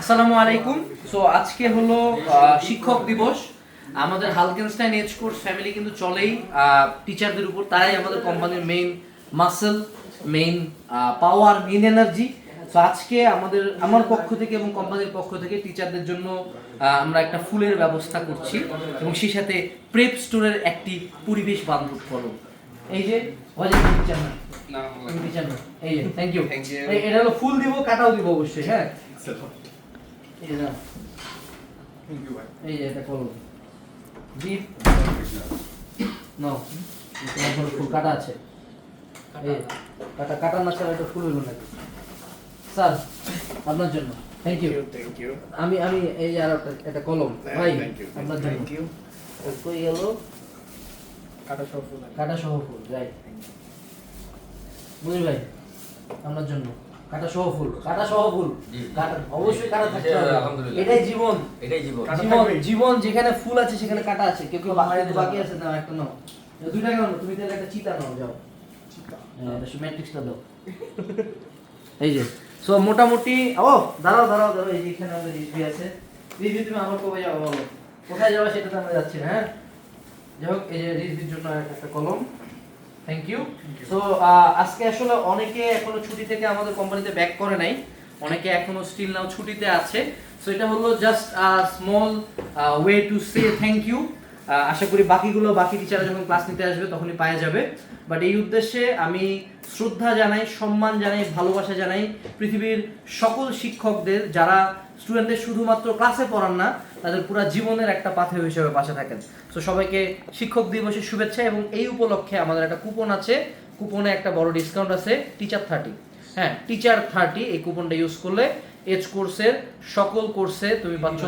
আসসালামু আলাইকুম। সো আজকে হলো শিক্ষক দিবস। আমাদের হালকেনস্টাইন এজ কোর্স ফ্যামিলি কিন্তু চলেই টিচারদের উপর। তারাই আমাদের কোম্পানির main muscle main power main energy so আজকে আমাদের আমার পক্ষ থেকে এবং কোম্পানির পক্ষ থেকে টিচারদের জন্য আমরা একটা ফুলের ব্যবস্থা করছি এবং সেই সাথে প্রেপ স্টোরের একটি পরিবেশ বান্ধব কলম এই যে ওয়াজিব টিচার না? টিচার না? এই যে থ্যাংক ইউ এটা হলো ফুল দিব কাটাও দিব অবশ্যই হ্যাঁ? এই যে এটা করো। জি নাও তোমার ফুল কাটা আছে। কাটা কাটা না ছাড়া এটা ফুল হইল নাকি স্যার আপনার জন্য। Thank you Thank you. আমি আমি এই যে আর একটা এটা কলম। ভাই আপনার জন্য। Thank you. কই গেল? কাটা সব ফুল কাটা সহ ফুল রাইট বুঝলি ভাই আপনার জন্য। কাটা সহ ফুল কাটা সহ ফুল। কাটা অবশ্যই কাটা থাকতে হবে। আলহামদুলিল্লাহ। এটাই জীবন। এটাই জীবন। জীবন জীবন যেখানে ফুল আছে সেখানে কাটা আছে। কেউ কেউ বাকি বাকি আছে না একটা নাও। দুইটা কেন তুমি তাহলে একটা চিতা নাও যাও। হ্যাঁ ম্যাট্রিক্সটা দাও। এই যে সো মোটামুটি ও দাঁড়াও দাঁড়াও দাঁড়াও এই যে এখানে আমাদের রিজভি আছে। রিজভি তুমি আমার কবে যাব বলো? কোথায় যাবে সেটা তো আমরা যাচ্ছি না হ্যাঁ? যাই হোক এই যে রিজভির জন্য একটা কলম থ্যাংক ইউ সো আজকে আসলে অনেকে এখনও ছুটি থেকে আমাদের কোম্পানিতে ব্যাক করে নাই। অনেকে এখনও স্টিল নাও ছুটিতে আছে। সো এটা হলো just small way to say thank you আশা করি বাকিগুলো বাকি টিচাররা যখন ক্লাস নিতে আসবে তখনই পাওয়া যাবে। বাট এই উদ্দেশ্যে আমি শ্রদ্ধা জানাই, সম্মান জানাই, ভালোবাসা জানাই পৃথিবীর সকল শিক্ষকদের যারা স্টুডেন্টদের শুধুমাত্র ক্লাসে পড়ান না, তাদের পুরো জীবনের একটা পাথেয় হিসেবে পাশে থাকেন। তো সবাইকে শিক্ষক দিবসের শুভেচ্ছা এবং এই উপলক্ষে আমাদের একটা কুপন আছে। কুপনে একটা বড় ডিসকাউন্ট আছে টিচার থার্টি হ্যাঁ টিচার থার্টি এই কুপনটা ইউজ করলে এজ কোর্সের সকল কোর্সে তুমি পাচ্ছ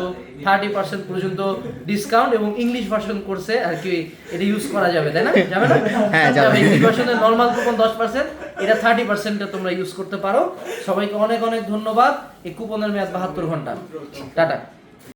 থার্টি পার্সেন্ট পর্যন্ত ডিসকাউন্ট এবং ইংলিশ ভার্সন কোর্সে আর কি এটা ইউজ করা যাবে তাই না? যাবে না? হ্যাঁ, যাবে। ইংলিশ ভার্সনের নর্মাল কুপন দশ পার্সেন্ট এটা থার্টি পার্সেন্টে তোমরা ইউজ করতে পারো। সবাইকে অনেক অনেক ধন্যবাদ। এই কুপনের মেয়াদ বাহাত্তর ঘণ্টা। টাটা।